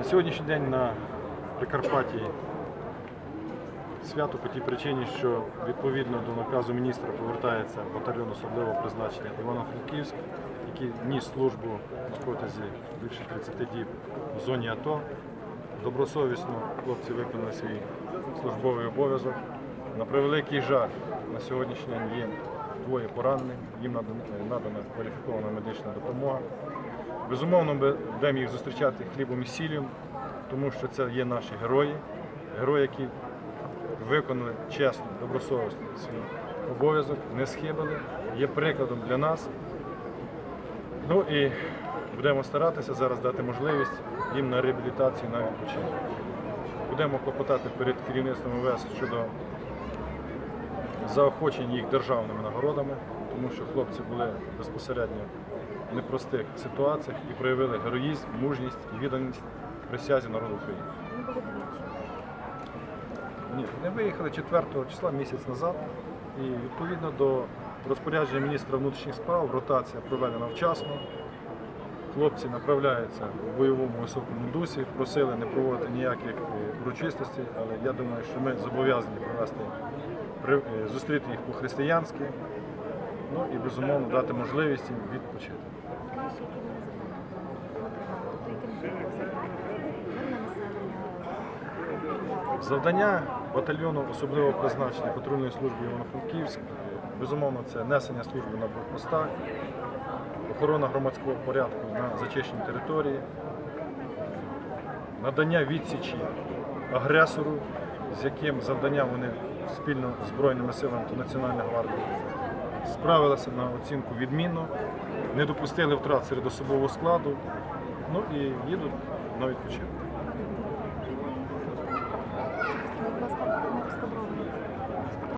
На сьогоднішній день на Прикарпатті свято по тій причині, що відповідно до наказу міністра повертається батальйон особливого призначення Івано-Франківськ, який ніс службу на протязі більше 30 діб в зоні АТО. Добросовісно хлопці виконали свій службовий обов'язок. На превеликий жаль, на сьогоднішній день є двоє поранених, їм надана, кваліфікована медична допомога. Безумовно, ми будемо їх зустрічати хлібом і сіллю, тому що це є наші герої, герої, які виконали чесно, добросовісно свій обов'язок, не схибили, є прикладом для нас. Ну і будемо старатися зараз дати можливість їм на реабілітацію, на відпочинок. Будемо клопотати перед керівництвом МВС щодо заохочення їх державними нагородами, тому що хлопці були безпосередньо непростих ситуаціях і проявили героїзм, мужність і відданість присязі народу України. Ні, вони виїхали 4 числа місяць назад, і відповідно до розпорядження міністра внутрішніх справ ротація проведена вчасно. Хлопці направляються в бойовому високому дусі, просили не проводити ніяких е, урочистостей, але я думаю, що ми зобов'язані провести е, зустріти їх по-християнськи, ну і безумовно дати можливість їм відпочити. Завдання батальйону особливого призначення патрульної служби Івано-Франківськ безумовно це несення служби на блокпостах, охорона громадського порядку на зачищеній території, надання відсічі агресору, з яким завданням вони спільно з Збройними силами та Національною гвардією справилися на оцінку відмінно, не допустили втрат серед особового складу, ну і їдуть на відпочинок.